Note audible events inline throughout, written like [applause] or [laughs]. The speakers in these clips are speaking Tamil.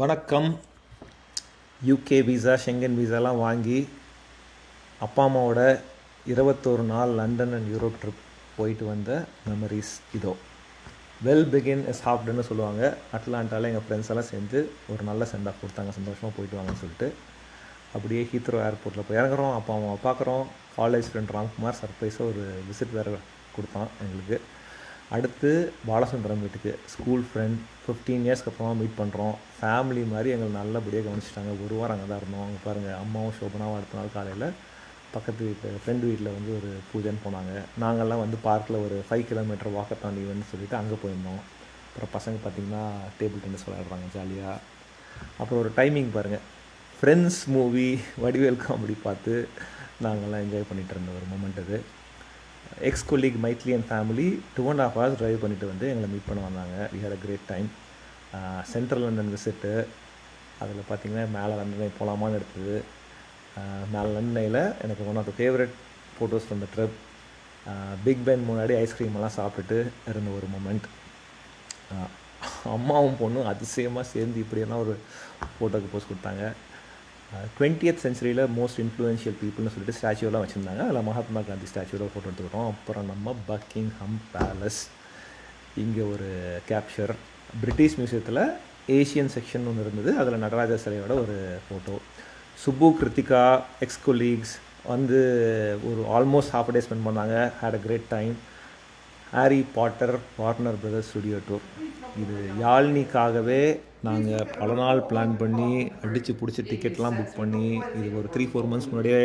வணக்கம். யூகே விசா ஷெங்கன் விசாலாம் வாங்கி அப்பா அம்மாவோட இருபத்தோரு நாள் லண்டன் அண்ட் யூரோப் ட்ரிப் போயிட்டு வந்த மெமரிஸ் இதோ. வெல் பிகின் இஸ் ஹாப்டுன்னு சொல்லுவாங்க. அட்லாண்டாவில் எங்கள் ஃப்ரெண்ட்ஸ் எல்லாம் சேர்ந்து ஒரு நல்ல சென்ட் ஆஃப் கொடுத்தாங்க. சந்தோஷமாக போயிட்டு வாங்கன்னு சொல்லிட்டு அப்படியே ஹீத்ரோ ஏர்போர்ட்டில் போய் இறங்குறோம். அப்பா அம்மாவை பார்க்குறோம். காலேஜ் ஃப்ரெண்ட் ராம்குமார் சர்ப்ரைஸாக ஒரு விசிட் வேறு கொடுத்தான் எங்களுக்கு. அடுத்து பாலசுந்தரம் வீட்டுக்கு ஸ்கூல் ஃப்ரெண்ட் ஃபிஃப்டீன் இயர்ஸ்க்கு அப்புறமா மீட் பண்ணுறோம் ஃபேமிலி மாதிரி எங்களை நல்லபடியாக கவனிச்சிட்டாங்க. ஒரு வாரம் அங்கே தான் இருந்தோம். அங்கே பாருங்கள் அம்மாவும் சோபனாவும் அடுத்த நாள் காலையில் பக்கத்து வீட்டு ஃப்ரெண்டு வீட்டில் வந்து ஒரு பூஜைன்னு போனாங்க. நாங்கள்லாம் வந்து பார்க்கில் ஒரு ஃபைவ் கிலோமீட்டர் வாக்கத்தான் ஈவென்ட் சொல்லிவிட்டு அங்கே போயிருந்தோம். அப்புறம் பசங்க பார்த்திங்கன்னா டேபிள் டென்னிஸ் விளையாடுறாங்க ஜாலியாக அப்புறம் ஒரு டைமிங் பாருங்கள் ஃப்ரெண்ட்ஸ் மூவி வடிவேல் காமெடி பார்த்து நாங்கள்லாம் என்ஜாய் பண்ணிகிட்டு இருந்த ஒரு மூமெண்ட் அது. Ex colleague Maithili and family two and half hours drive பண்ணிட்டு வந்து எங்களை மீட் பண்ண வந்தாங்க. We had a great time central London visit அதில் பார்த்தீங்கன்னா மேலே லண்டனை போகலாமான்னு எடுத்தது. மேலே லண்டனையில் எனக்கு one of the favourite photos from the trip Big Ben முன்னாடி ஐஸ்கிரீம் எல்லாம் சாப்பிட்டுட்டு இருந்த ஒரு மூமெண்ட் அம்மாவும் பொண்ணும் அதிசயமாக சேர்ந்து இப்படியெல்லாம் ஒரு ஃபோட்டோக்கு போஸ்ட் கொடுத்தாங்க. டுவெண்ட்டியத் சென்ச்சுரியில் மோஸ்ட் இன்ஃப்ளூயன்ஷியல் பீப்புள்னு சொல்லிட்டு ஸ்டாச்சுவெல்லாம் வச்சுருந்தாங்க. அதில் மகாத்மா காந்தி ஸ்டாச்சுவில் ஃபோட்டோ எடுத்துக்கிட்டோம். அப்புறம் நம்ம பக்கிங் ஹம் பேலஸ் இங்கே ஒரு கேப்சர் பிரிட்டிஷ் மியூசியத்தில் ஏஷியன் செக்ஷன் ஒன்று இருந்தது. அதில் நடராஜர் சிலையோட ஒரு photo Subbu Krithika ex colleagues வந்து ஒரு ஆல்மோஸ்ட் ஹாஃப் டே ஸ்பெண்ட் பண்ணாங்க. Had a great time Harry Potter Warner Brothers studio tour இது யாழ்னிக்காகவே நாங்கள் பல நாள் பிளான் பண்ணி அடித்து பிடிச்சி டிக்கெட்லாம் புக் பண்ணி இது ஒரு த்ரீ ஃபோர் மந்த்ஸ் முன்னாடியே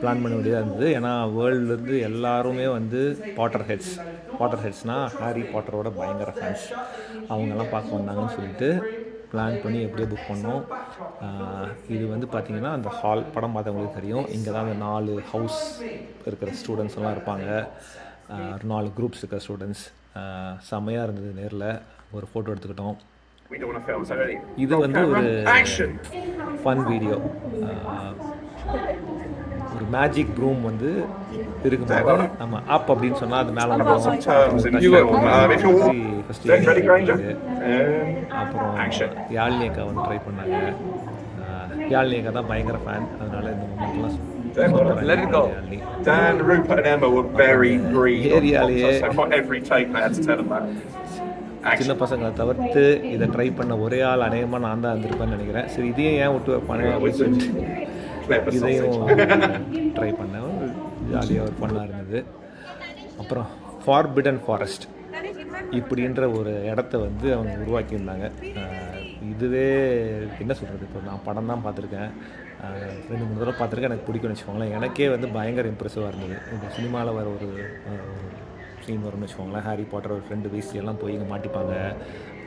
பிளான் பண்ண வேண்டியதாக இருந்தது. ஏன்னா வேர்ல்டுலேருந்து எல்லாருமே வந்து பாட்டர் ஹெட்ஸ் பாட்டர் ஹெட்ஸ்னால் ஹாரி பாட்டரோட பயங்கர ஃபேன்ஸ் அவங்கெல்லாம் பார்க்க வந்தாங்கன்னு சொல்லிட்டு பிளான் பண்ணி எப்படியோ புக் பண்ணோம். இது வந்து பார்த்திங்கன்னா அந்த ஹால் படம் பார்த்தவங்களுக்கு தெரியும். இங்கே தான் அந்த நாலு ஹவுஸ் இருக்கிற ஸ்டூடெண்ட்ஸ் எல்லாம் இருப்பாங்க. ஒரு நாலு குரூப்ஸ் இருக்கிற ஸ்டூடெண்ட்ஸ் செம்மையாக இருந்தது நேரில். ஒரு ஃபோட்டோ எடுத்துக்கிட்டோம்? இது வந்து ஒரு! ஃபன் வீடியோ ஒரு மேஜிக் ப்ரூம் வந்து இருக்கும்போது நம்ம அப் அப்படின்னு சொன்னால் அது மேலே will, um, அப்புறம். யாழினி அக்கா வந்து ட்ரை பண்ணாங்க. யாழினி அக்கா தான் பயங்கர ஃபேன் அதனால இந்த மூமெண்ட்லாம் Let it go. Dan, Rupert, and Emma were very green. on so for every take, they had to tell them that. சின்ன. பசங்களை தவிர்த்து இதை ட்ரை பண்ண ஒரே ஆள் அநேகமாக நான் தான் இருந்திருப்பேன்னு நினைக்கிறேன். சரி இதையும் ஏன் விட்டு வைப்பானே? அப்படின்னு Clever இதையும் sausage. [laughs] ட்ரை பண்ணேன். ஜாலியாக ஒரு ஃபன்னாக இருந்தது. அப்புறம் ஃபார்பிடன் ஃபாரஸ்ட் இப்படின்ற ஒரு இடத்த வந்து அவங்க உருவாக்கியிருந்தாங்க. அஹ் இதுவே என்ன சொல்கிறது இப்போ நான் படம் தான் பார்த்துருக்கேன். ரெண்டு மூணு தடவை பார்த்துருக்கேன். எனக்கு பிடிக்கும்னு வச்சுக்கோங்களேன். எனக்கே வந்து பயங்கர இம்ப்ரெசிவாக இருந்தது. இந்த சினிமாவில் வர ஒரு சீன் வரும்னு வச்சுக்கோங்களேன். ஹாரி பாட்டர் ஒரு ஃப்ரெண்டு வீசி எல்லாம் போய் இங்கே மாட்டிப்பாங்க.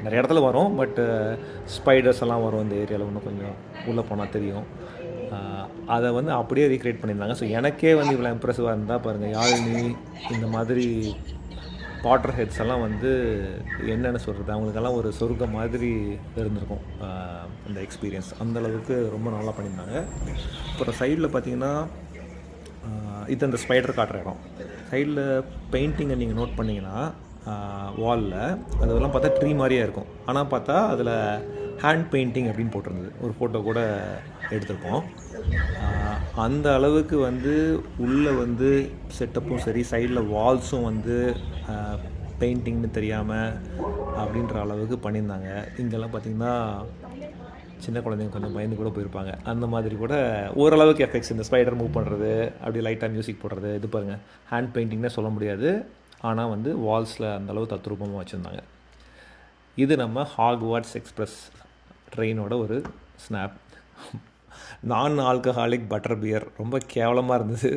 நிறைய இடத்துல வரும் பட் ஸ்பைடர்ஸ் எல்லாம் வரும் இந்த ஏரியாவில் இன்னும் கொஞ்சம் உள்ளே போனால் தெரியும். அதை வந்து அப்படியே ரீக்ரியேட் பண்ணியிருந்தாங்க. ஸோ எனக்கே வந்து இவ்வளோ இம்ப்ரெசிவாக இருந்தால் பாருங்கள் யாழினி இந்த மாதிரி பாட்டர் ஹெட்ஸ் எல்லாம் வந்து என்னென்ன சொல்கிறது அவங்களுக்கெல்லாம் ஒரு சொர்க்கம் மாதிரி இருந்திருக்கும் அந்த எக்ஸ்பீரியன்ஸ் அந்தளவுக்கு ரொம்ப நல்லா பண்ணியிருந்தாங்க. அப்புறம் சைடில் பார்த்தீங்கன்னா இது அந்த ஸ்பைடர் காட்டுற இடம். சைடில் பெயிண்டிங்கை நீங்கள் நோட் பண்ணிங்கன்னா வாலில் அதெல்லாம் பார்த்தா ட்ரீ மாதிரியே இருக்கும். ஆனால் பார்த்தா அதில் ஹேண்ட் பெயிண்டிங் அப்படின்னு போட்டிருந்தது. ஒரு ஃபோட்டோ கூட எடுத்திருப்போம். அந்த அளவுக்கு வந்து உள்ளே வந்து செட்டப்பும் சரி சைடில் வால்ஸும் வந்து பெயிண்டிங்னு தெரியாமல் அப்படின்ற அளவுக்கு பண்ணியிருந்தாங்க. இங்கெல்லாம் பார்த்திங்கன்னா சின்ன குழந்தைங்க கொஞ்சம் பயந்து கூட போயிருப்பாங்க. அந்த மாதிரி கூட ஓரளவுக்கு எஃபெக்ட்ஸ் இந்த ஸ்பைடர் மூவ் பண்ணுறது அப்படி லைட்டாக மியூசிக் போடுறது இது பாருங்கள் ஹேண்ட் பெயிண்டிங்னே சொல்ல முடியாது. ஆனால் வந்து வால்ஸில் அந்தளவு தத்ரூபமாக வச்சுருந்தாங்க. இது நம்ம ஹாக்வாட்ஸ் எக்ஸ்ப்ரெஸ் ட்ரெயினோட ஒரு ஸ்னாப் நான் ஆல்கஹாலிக் பட்டர் பியர் ரொம்ப கேவலமாக இருந்தது.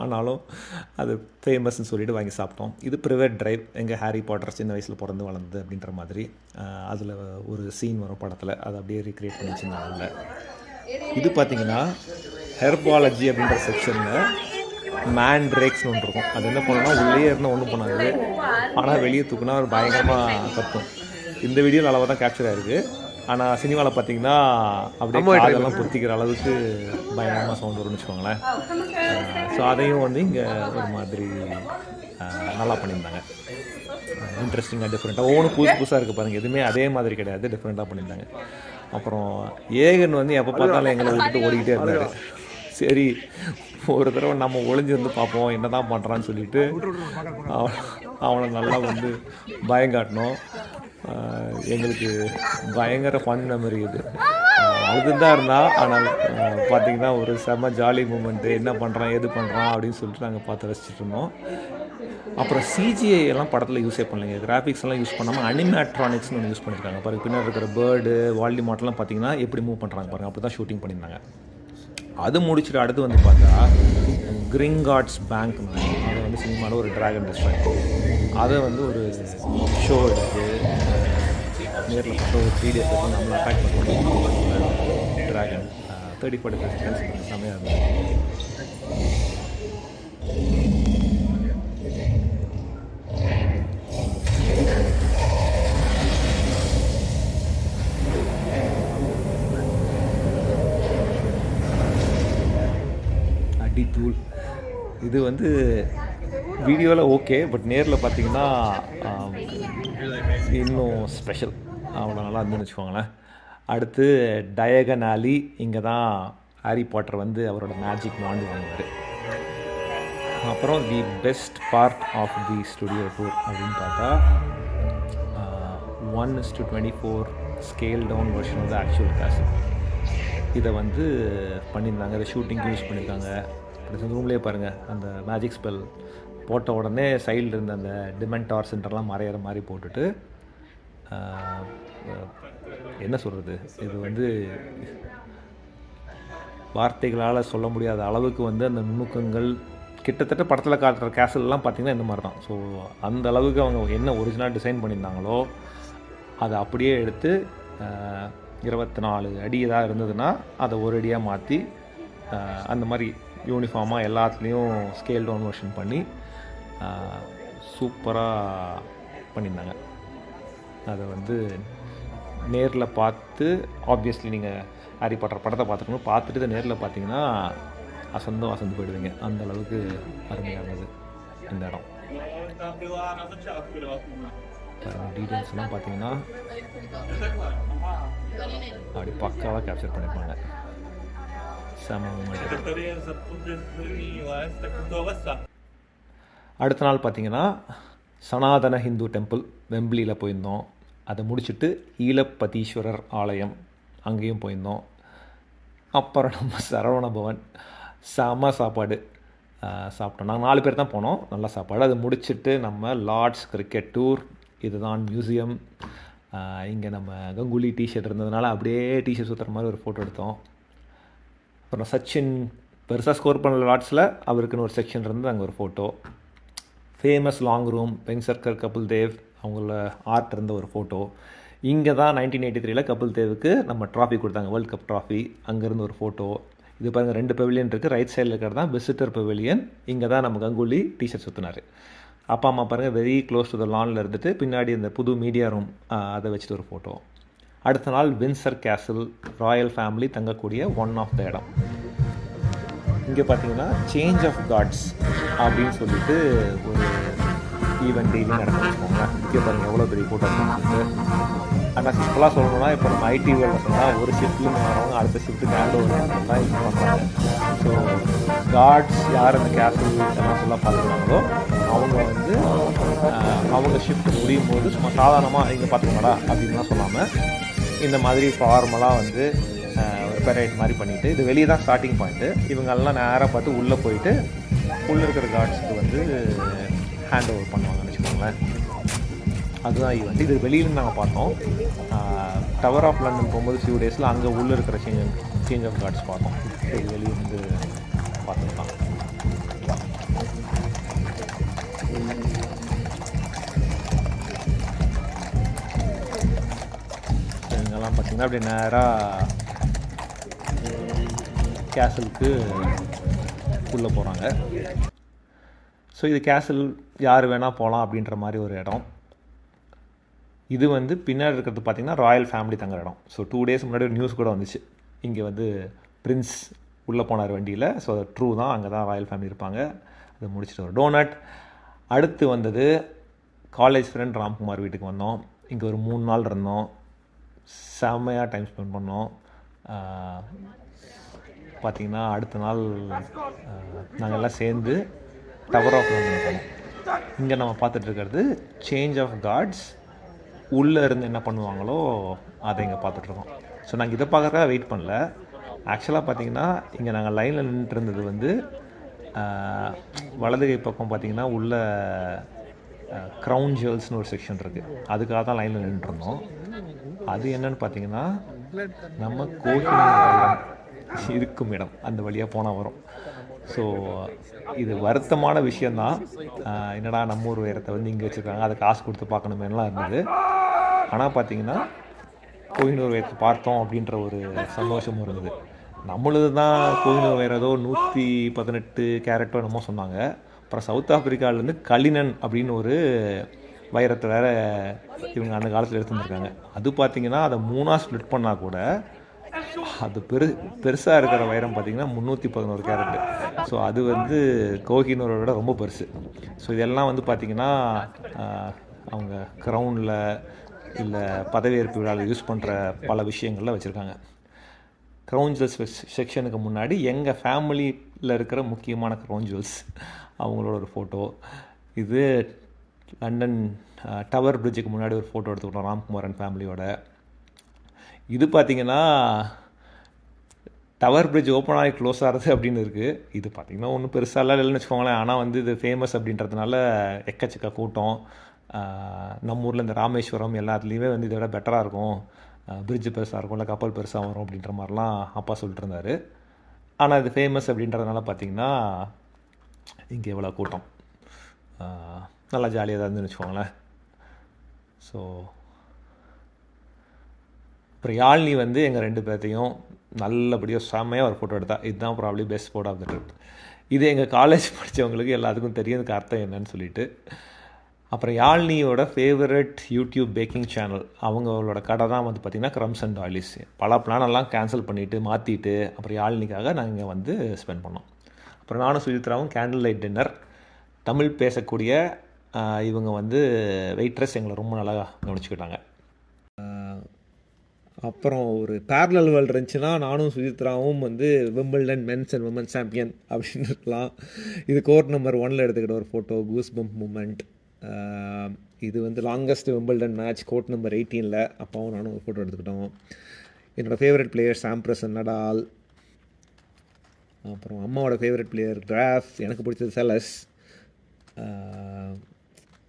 ஆனாலும் அது ஃபேமஸ்ன்னு சொல்லிட்டு வாங்கி சாப்பிட்டோம். இது ப்ரைவேட் டிரைவ் எங்கள் ஹாரி பாட்டர் சின்ன வயசில் பிறந்து வளர்ந்தது அப்படின்ற மாதிரி. அதில் ஒரு சீன் வரும் படத்தில். அதை அப்படியே ரீக்ரியேட் பண்ணி வச்சுருந்தாங்க இது பார்த்தீங்கன்னா ஹெர்பாலஜி அப்படின்ற செக்ஷனில் மேன் ட்ரேக்ஸ்னு ஒன்று இருக்கும். அது என்ன பண்ணணும்னா உள்ளே இருந்தால் ஒன்றும் பண்ணாது ஆனால் வெளியே தூக்குனா ஒரு பயங்கரமாக கத்தும். இந்த வீடியோவில் அளவாக தான் கேப்சர் ஆயிருக்கு. ஆனால் சினிமாவில் பார்த்தீங்கன்னா அப்படியே காதெல்லாம் பொத்திக்கிற அளவுக்கு பயங்கரமாக சவுண்ட் வரும்னு வச்சுக்கோங்களேன். ஸோ அதையும் வந்து இங்கே ஒரு மாதிரி நல்லா பண்ணியிருந்தாங்க. இன்ட்ரெஸ்டிங்காக டிஃப்ரெண்ட்டாக ஒவ்வொன்றும் புதுசு புதுசாக இருக்குது பாருங்கள் எதுவுமே அதே மாதிரி கிடையாது. டிஃப்ரெண்ட்டாக பண்ணியிருந்தாங்க. அப்புறம் ஏகன் வந்து எப்போ பார்த்தாலும் எங்களை விட்டுட்டு ஓடிக்கிட்டே இருந்தார். சரி ஒரு தடவை நம்ம ஒளிஞ்சிருந்து பார்ப்போம். என்ன தான் பண்ணுறான்னு சொல்லிட்டு அவன் அவனை நல்லா வந்து பயங்காட்டினோம். ஆஹ் எங்களுக்கு பயங்கர ஃபன் மெமரி இது. அழுதுதான் தான் ஆனால் பார்த்தீங்கன்னா ஒரு செம ஜாலி மூமெண்ட்டு என்ன பண்ணுறான் எது பண்ணுறான் அப்படின்னு சொல்லிட்டு நாங்கள் பார்த்து ரசிச்சிட்டு இருந்தோம். அப்புறம் சிஜிஐ எல்லாம் படத்தில் யூஸே பண்ணலைங்க. கிராஃபிக்ஸ் எல்லாம் யூஸ் பண்ணாமல் அனிமேட்ரானிக்ஸ்னு ஒன்று யூஸ் பண்ணியிருக்காங்க பாருங்க பின்னாடி இருக்கிற பேர்டு வால்டி மாட்டெல்லாம் பார்த்தீங்கன்னா எப்படி மூவ் பண்ணுறாங்க பாருங்கள் அப்படி தான் ஷூட்டிங் பண்ணியிருந்தாங்க. அது முடிச்சுட்டு அடுத்து வந்து பார்த்தா கிரிங்கார்ட்ஸ் பேங்க் ரெண்டு சினிமாவில் ஒரு டிராகன் ரெஸ்டாரண்ட் அதை வந்து ஒரு ஷோ எடுத்து நேரில் பார்த்தா ஒரு த்ரீ டேஸ் வந்து நம்மளை அட்டாக் பண்ணுவோம் dragon thirty forty five seconds செம்மையாக இருந்தது. அடித்தூள் இது வந்து வீடியோவில் ஓகே பட் நேரில் பார்த்தீங்கன்னா இன்னும் ஸ்பெஷல் அவ்வளோ நல்லா இருந்துன்னு வச்சுக்கோங்களேன். அடுத்து டயகன் ஆலி இங்கே தான் ஹாரி பாட்டர் வந்து அவரோட மேஜிக் வாண்டு வாங்குவார். அப்புறம் the best part of the studio tour அப்படின்னு பார்த்தா one is to twenty four scale down version of the actual காசு இதை வந்து பண்ணியிருந்தாங்க இதை ஷூட்டிங்க்கு யூஸ் பண்ணியிருக்காங்க. அடுத்த ரூம்லேயே பாருங்கள் அந்த மேஜிக் ஸ்பெல் போட்ட உடனே சைடில் இருந்த அந்த டிமெண்டார் சென்டர்லாம் மறையிற மாதிரி போட்டுட்டு என்ன சொல்கிறது இது வந்து வார்த்தைகளால் சொல்ல முடியாத அளவுக்கு வந்து அந்த நுணுக்கங்கள் கிட்டத்தட்ட படத்தில் காட்டுற கேசல்லாம் பார்த்திங்கன்னா இந்த மாதிரி தான் ஸோ அந்த அளவுக்கு அவங்க என்ன ஒரிஜினல் டிசைன் பண்ணியிருந்தாங்களோ அதை அப்படியே எடுத்து இருபத்தி நாலு அடி எதாவது இருந்ததுன்னா அதை ஒரு அடியாக மாற்றி அந்த மாதிரி யூனிஃபார்மாக எல்லாத்துலேயும் ஸ்கேல் டவுன் வெர்ஷன் பண்ணி சூப்பராக பண்ணியிருந்தாங்க. அதை வந்து நேரில் பார்த்து ஆப்வியஸ்லி நீங்கள் ஹாரி பாட்டர் படத்தை பார்த்துக்கணும் பார்த்துட்டு இதை நேரில் பார்த்தீங்கன்னா அசந்தும் அசந்து போயிடுவீங்க. அந்த அளவுக்கு அருமையாக இருந்தது இந்த இடம். டீட்டெயில்ஸ் எல்லாம் பார்த்தீங்கன்னா அப்படி பக்காவாக கேப்சர் பண்ணியிருப்பாங்க. செம மூமெண்ட் அடுத்த நாள் பார்த்தீங்கன்னா சனாதன ஹிந்து டெம்பிள் வெம்பிலியில் போயிருந்தோம். அதை முடிச்சுட்டு ஈழப்பதீஸ்வரர் ஆலயம் அங்கேயும் போயிருந்தோம். அப்புறம் நம்ம சரவண பவன் செம சாப்பாடு சாப்பிட்டோம். நாங்கள் நாலு பேர் தான் போனோம். நல்ல சாப்பாடு. அதை முடிச்சுட்டு நம்ம லார்ட்ஸ் கிரிக்கெட் டூர் இதுதான் மியூசியம் இங்கே நம்ம கங்குலி டிஷர்ட் இருந்ததுனால அப்படியே டிஷர்ட் சுற்றுற மாதிரி ஒரு ஃபோட்டோ எடுத்தோம். அப்புறம் சச்சின் பெருசாக ஸ்கோர் பண்ணல லாட்ஸில் அவருக்குன்னு ஒரு செக்ஷன் இருந்து அங்கே ஒரு photo famous long room Vengsarkar Kapil Dev அவங்கள ஆர்ட் இருந்த ஒரு ஃபோட்டோ இங்கே தான் நைன்டீன் எயிட்டி த்ரீல கபில் தேவுக்கு நம்ம ட்ராஃபி கொடுத்தாங்க வேர்ல்ட் கப் ட்ராஃபி அங்கேருந்து ஒரு ஃபோட்டோ இது பாருங்கள் ரெண்டு பெவிலியன் இருக்குது ரைட் சைடில் இருக்கிறது தான் விசிட்டர் பெவிலியன் இங்கே தான் நம்ம கங்குலி டிஷர்ட் சுற்றினார் அப்பா அம்மா பாருங்கள் வெரி க்ளோஸ் டு த லானில் இருந்துட்டு பின்னாடி இந்த புது மீடியா ரூம் அதை வச்சுட்டு ஒரு ஃபோட்டோ அடுத்த நாள் வின்சர் கேசல் ராயல் ஃபேமிலி தங்கக்கூடிய ஒன் ஆஃப் த இடம். இங்கே பார்த்தீங்கன்னா சேஞ்ச் ஆஃப் காட்ஸ் அப்படின்னு சொல்லிட்டு ஒரு ஈவெண்ட் டெய்லி நடக்கும் வச்சுக்கோங்களேன் இங்கே பாருங்கள் எவ்வளோ பெரிய கூட்டம் ஆனால் சிம்பிளாக சொல்லணும்னா இப்போ நம்ம ஐடி வேலை சொன்னால் ஒரு ஷிஃப்ட்லேருந்து வரவங்க அடுத்த ஷிஃப்ட்டுக்கு ஹேண்ட் ஓவர் தான் இது பண்ணுறாங்க ஸோ காட்ஸ் யார் அந்த கேசல் இதெல்லாம் ஃபுல்லாக பார்க்குறாங்களோ அவங்க வந்து அவங்க ஷிஃப்ட் முடியும் போது சும்மா சாதாரணமாக இங்கே பார்த்துக்கோடா அப்படின்லாம் சொல்லாமல் இந்த மாதிரி ஃபார்மலாக வந்து ஒரு பெரேட் மாதிரி பண்ணிவிட்டு இது வெளியே தான் ஸ்டார்டிங் பாயிண்ட்டு இவங்கெல்லாம் நேராக பார்த்து உள்ளே போயிட்டு உள்ளே இருக்கிற கார்ட்ஸுக்கு வந்து ஹேண்ட் ஓவர் பண்ணுவாங்கன்னு வச்சுக்கோங்களேன். அதுதான் இது வந்து இது வெளியிலேருந்து நாங்கள் பார்த்தோம். டவர் ஆஃப் லண்டன் போகும்போது ஃபியூ டேஸில் அங்கே உள்ளே இருக்கிற சேஞ்ச் சேஞ்ச் ஆஃப் கார்ட்ஸ் பார்த்தோம். இது வெளியிலேருந்து பார்த்துக்கலாம் இங்கெல்லாம் பார்த்தீங்கன்னா அப்படியே நேராக கேசலுக்கு உள்ளே போகிறாங்க ஸோ இது கேசல் யார் வேணால் போகலாம் அப்படின்ற மாதிரி ஒரு இடம். இது வந்து பின்னாடி இருக்கிறது பார்த்தீங்கன்னா ராயல் ஃபேமிலி தங்குற இடம். ஸோ டூ டேஸ் முன்னாடி ஒரு நியூஸ் கூட வந்துச்சு. இங்கே வந்து பிரின்ஸ் உள்ளே போனார் வண்டியில். ஸோ அது ட்ரூ தான். அங்கே தான் ராயல் ஃபேமிலி இருப்பாங்க. அது முடிச்சுட்டு வரும் டோனட் அடுத்து வந்தது காலேஜ் ஃப்ரெண்ட் ராம்குமார் வீட்டுக்கு வந்தோம். இங்கே ஒரு மூணு நாள் இருந்தோம். செம்மையாக டைம் ஸ்பெண்ட் பண்ணோம். பார்த்திங்கன்னா அடுத்த நாள் நாங்கள் எல்லாம் சேர்ந்து டவர் ஆஃப் லண்டன் போனோம். இங்கே நம்ம பார்த்துட்ருக்கிறது சேஞ்ச் ஆஃப் கார்ட்ஸ் உள்ளே இருந்து என்ன பண்ணுவாங்களோ அதை இங்கே பார்த்துட்ருக்கோம் ஸோ நாங்கள் இதை பார்க்குறதுக்காக வெயிட் பண்ணல. ஆக்சுவலாக பார்த்தீங்கன்னா இங்கே நாங்கள் லைனில் நின்றுட்டு இருந்தது வந்து வலது கை பக்கம் பார்த்தீங்கன்னா உள்ள க்ரௌன் ஜுவல்ஸ்னு ஒரு செக்ஷன் இருக்குது அதுக்காக தான் லைனில் நின்றுருந்தோம் அது என்னன்னு பார்த்தீங்கன்னா நம்ம கோகிலம் இருக்கும் இடம். அந்த வழியாக போனால் வரும். ஸோ இது வருத்தமான விஷயந்தான் என்னடா நம்ம ஊர் உயரத்தை வந்து இங்கே வச்சுருக்காங்க அதை காசு கொடுத்து பார்க்கணுமேலாம் இருந்தது. ஆனால் பார்த்தீங்கன்னா கோহিனூர் உயரத்தை பார்த்தோம் அப்படின்ற ஒரு சந்தோஷமும் இருந்தது. நம்மளது தான் கோহিனூர் உயரம் ஏதோ நூற்றி பதினெட்டு கேரட்டோ என்னமோ சொன்னாங்க. அப்புறம் சவுத் ஆப்பிரிக்காவிலேருந்து கலினன் அப்படின்னு ஒரு வைரத்தை வேறு இவங்க அந்த காலத்தில் எடுத்துருந்துருக்காங்க அது பார்த்தீங்கன்னா அதை மூணாக ஸ்ப்ளிட் பண்ணால் கூட அது பெரு பெருசாக இருக்கிற வைரம் பார்த்தீங்கன்னா முந்நூற்றி பதினோரு கேரட்டு ஸோ அது வந்து கோகினூரை விட ரொம்ப பெருசு. ஸோ இதெல்லாம் வந்து பார்த்திங்கன்னா அவங்க க்ரௌனில் இல்லை பதவியேற்பு விழாவில் யூஸ் பண்ணுற பல விஷயங்களில் வச்சுருக்காங்க. க்ரௌன் ஜுவல்ஸ் செக்ஷனுக்கு முன்னாடி எங்கள் ஃபேமிலியில் இருக்கிற முக்கியமான க்ரௌன் ஜுவல்ஸ் அவங்களோட ஒரு ஃபோட்டோ இது லண்டன் டவர் பிரிட்ஜுக்கு முன்னாடி ஒரு ஃபோட்டோ எடுத்துக்கிட்டோம் ராம்குமாரன் ஃபேமிலியோட இது பார்த்தீங்கன்னா டவர் பிரிட்ஜ் ஓப்பன் ஆகி க்ளோஸ் ஆகிறது அப்படின்னு இருக்குது இது பார்த்தீங்கன்னா ஒன்றும் பெருசாலாம் இல்லைன்னு வச்சுக்கோங்களேன். ஆனால் வந்து இது ஃபேமஸ் அப்படின்றதுனால எக்கச்சக்க கூட்டம். நம்ம ஊரில் இந்த ராமேஸ்வரம் எல்லாத்துலேயுமே வந்து இதை விட பெட்டராக இருக்கும். பிரிட்ஜ் பெருசாக இருக்கும் இல்லை கப்பல் பெருசாக வரும் அப்படின்ற மாதிரிலாம் அப்பா சொல்லிட்டு இருந்தார். ஆனால் இது ஃபேமஸ் அப்படின்றதுனால பார்த்தீங்கன்னா இங்கே எவ்வளோ கூட்டம். நல்லா ஜாலியாக தான் இருந்துன்னு வச்சுக்கோங்களேன். ஸோ அப்புறம் யாழ்னி வந்து எங்கள் ரெண்டு பேர்த்தையும் நல்லபடியாக செம்மையாக ஒரு ஃபோட்டோ எடுத்தா. இதுதான் probably best photo of the trip இது எங்கள் காலேஜ் படித்தவங்களுக்கு எல்லாத்துக்கும் தெரியும் அர்த்தம் என்னன்னு சொல்லிட்டு. அப்புறம் யாழ்னியோட ஃபேவரட் யூடியூப் பேக்கிங் சேனல் அவங்களோட கடை தான் வந்து பார்த்திங்கன்னா க்ரம்ஸ் அண்ட் ஆயிலிஸ் பல பிளானெல்லாம் கேன்சல் பண்ணிவிட்டு மாற்றிட்டு அப்புறம் யாழ்னிக்காக நாங்கள் வந்து ஸ்பெண்ட் பண்ணோம். அப்புறம் நானும் சுஜித்ராவும் கேண்டில் லைட் டின்னர் தமிழ் பேசக்கூடிய இவங்க வந்து வெயிட்ரஸ் எங்களை ரொம்ப நல்லா கவனிச்சுக்கிட்டாங்க. அப்புறம் ஒரு பேரலல் வேர்ல்டு இருந்துச்சுன்னா நானும் சுஜித்ராவும் வந்து Wimbledon men's and woman champion அப்படின்னு இருக்கலாம். இது கோர்ட் நம்பர் ஒனில் எடுத்துக்கிட்ட ஒரு ஃபோட்டோ கூஸ் பம்ப் மூமெண்ட் இது வந்து longest Wimbledon match court number எயிட்டீனில் அப்பாவும் நானும் ஒரு ஃபோட்டோ எடுத்துக்கிட்டோம். என்னோடய ஃபேவரட் பிளேயர் சாம்ப்ரசன் நடால் அப்புறம் அம்மாவோட ஃபேவரட் பிளேயர் கிராஃப் எனக்கு பிடிச்சது செலஸ்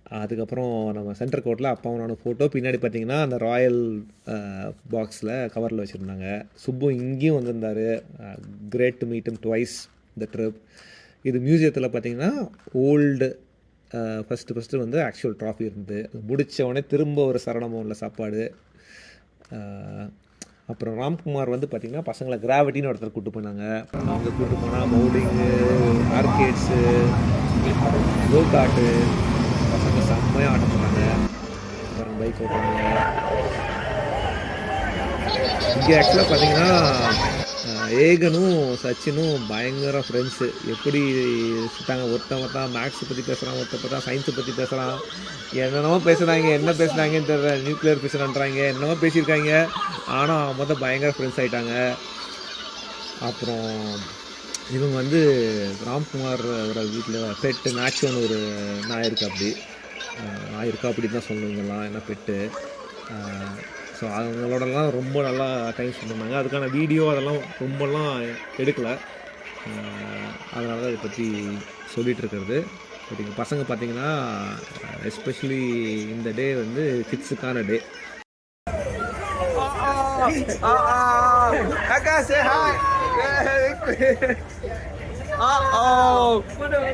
அதுக்கப்புறம் நம்ம சென்டர் கோர்ட்டில் அப்பாவும் நானும் ஃபோட்டோ பின்னாடி பார்த்தீங்கன்னா அந்த ராயல் பாக்ஸில் கவரில் வச்சுருந்தாங்க. சுப்பு இங்கேயும் வந்திருந்தார். Great to meet twice the trip இது மியூசியத்தில் பார்த்தீங்கன்னா ஓல்டு ஃபஸ்ட்டு ஃபஸ்ட்டு வந்து ஆக்சுவல் ட்ராஃபி இருந்தது. முடித்தவொடனே திரும்ப ஒரு சரணமோனில் சாப்பாடு. அப்புறம் ராம்குமார் வந்து பார்த்திங்கன்னா பசங்களை கிராவிட்டின்னு ஒருத்தர் கூப்பிட்டு போனாங்க. அவங்க கூப்பிட்டு போனால் பவுலிங்கு ஆர்கேட்ஸு கோ செம்மையாக ஆட்டம் பண்ணாங்க அப்புறம் பைக் ஓட்டுறாங்க இங்கே ஆக்சுவலாக பார்த்தீங்கன்னா ஏகனும் சச்சினும் பயங்கர ஃப்ரெண்ட்ஸு எப்படி சுட்டாங்க? ஒருத்தன் தான் மேக்ஸை பற்றி பேசுகிறான் ஒருத்தன் பார்த்தா சயின்ஸை பற்றி பேசுகிறான் என்னென்னமோ பேசுகிறாங்க என்ன பேசுகிறாங்கன்னு தெரியல. நியூக்ளியர் பேசுகிறான்றாங்க என்னமோ பேசியிருக்காங்க. ஆனால் மொத்தம் பயங்கர ஃப்ரெண்ட்ஸ் ஆகிட்டாங்க அப்புறம் இவங்க வந்து ராம்குமார் ஒரு வீட்டில் பெட்டு நாச்சோன்னு ஒரு நாய் இருக்குது அப்படி. நான் இருக்கா அப்படி தான் சொல்லுவீங்கலாம் என்ன பெட்டு. ஸோ அவங்களோடலாம் ரொம்ப நல்லா டைம் சொன்னாங்க அதுக்கான வீடியோ அதெல்லாம் ரொம்பலாம் எடுக்கலை. அதனால தான் இதை பற்றி சொல்லிகிட்டு இருக்கிறது. பட் எங்கள் பசங்க பார்த்தீங்கன்னா எஸ்பெஷலி இந்த டே வந்து கிட்ஸுக்கான டே Uh oh.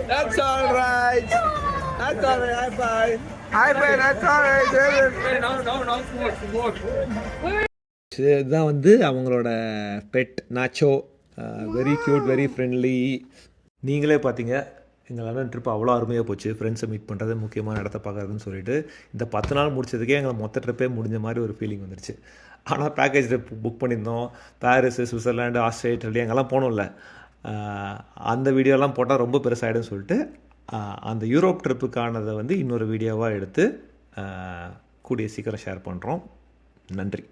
That's all right. That's all right. Hi, bye. Hi, man. That's all right. No, no, no. Smoke, smoke. இதுதான் வந்து அவங்களோட pet Nacho very cute very friendly நீங்களே பார்த்தீங்க எங்கள் லண்டன் ட்ரிப் அவ்வளோ அருமையாக போச்சு ஃப்ரெண்ட்ஸை மீட் பண்ணுறது முக்கியமான இடத்த பார்க்கறதுன்னு சொல்லிட்டு இந்த பத்து நாள் முடிச்சதுக்கே எங்களை மொத்த ட்ரிப்பே முடிஞ்ச மாதிரி ஒரு ஃபீலிங் வந்துருச்சு ஆனால் பேக்கேஜ் ட்ரிப் புக் பண்ணியிருந்தோம் பாரிஸ் சுவிட்சர்லாண்டு ஆஸ்திரேலியா இட்டலி அங்கெல்லாம் போனோம்ல அந்த வீடியோலாம் போட்டால் ரொம்ப பெருசாகிடும்னு சொல்லிட்டு அந்த யூரோப் ட்ரிப்புக்கானதை வந்து இன்னொரு வீடியோவாக எடுத்து கூடிய சீக்கிரம் ஷேர் பண்ணுறோம் நன்றி.